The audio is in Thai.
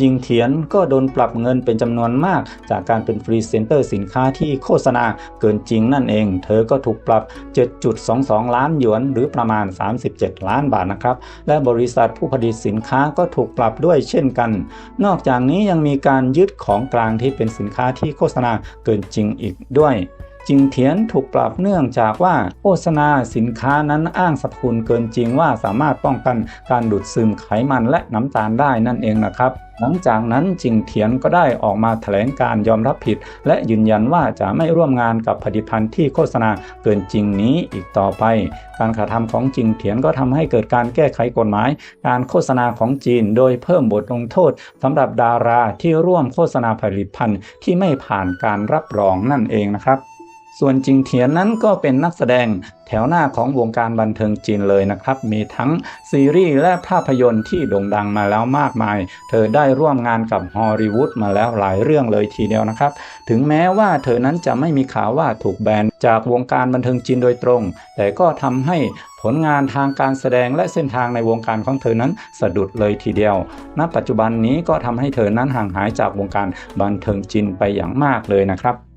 จิงเทียนก็โดนปรับเงินเป็นจำนวนมาก จากการเป็นฟรีเซนเตอร์สินค้าที่โฆษณาเกินจริงนั่นเอง เธอก็ถูกปรับ 7.22 ล้านหยวน หรือประมาณ 37 ล้านบาทนะครับ และบริษัทผู้ผลิตสินค้าก็ถูกปรับด้วยเช่นกัน นอกจากนี้ยังมีการยึดของกลางที่เป็นสินค้าที่โฆษณาเกินจริงอีกด้วย จิงเทียนถูกปรับเนื่องจากว่าโฆษณาสินค้านั้นอ้างสรรพคุณเกินจริงว่าสามารถป้องกันการดูดซึมไขมันและน้ำตาลได้นั่นเองนะครับหลังจากนั้นจิงเทียนก็ได้ออกมาแถลงการยอมรับผิด และยืนยันว่าจะไม่ร่วมงานกับผลิตภัณฑ์ที่โฆษณาเกินจริงนี้อีกต่อไป การกระทำของจิงเทียนก็ทำให้เกิดการแก้ไขกฎหมาย การโฆษณาของจีน โดยเพิ่มบทลงโทษสำหรับดาราที่ร่วมโฆษณาผลิตภัณฑ์ที่ไม่ผ่านการรับรองนั่นเองนะครับ ส่วนจิงเทียนนั้นก็เป็นนักแสดงแถวหน้าของวงการบันเทิงจีนเลยนะครับ มีทั้งซีรีส์และภาพยนตร์ที่โด่งดังมาแล้วมากมาย เธอได้ร่วมงานกับฮอลลีวูดมาแล้วหลายเรื่องเลยทีเดียวนะครับ ถึงแม้ว่าเธอนั้นจะไม่มีข่าวว่าถูกแบนจากวงการบันเทิงจีนโดยตรง แต่ก็ทำให้ผลงานทางการแสดงและเส้นทางในวงการของเธอนั้นสะดุดเลยทีเดียว ณ ปัจจุบันนี้ก็ทำให้เธอนั้นห่างหายจากวงการบันเทิงจีนไปอย่างมากเลยนะครับ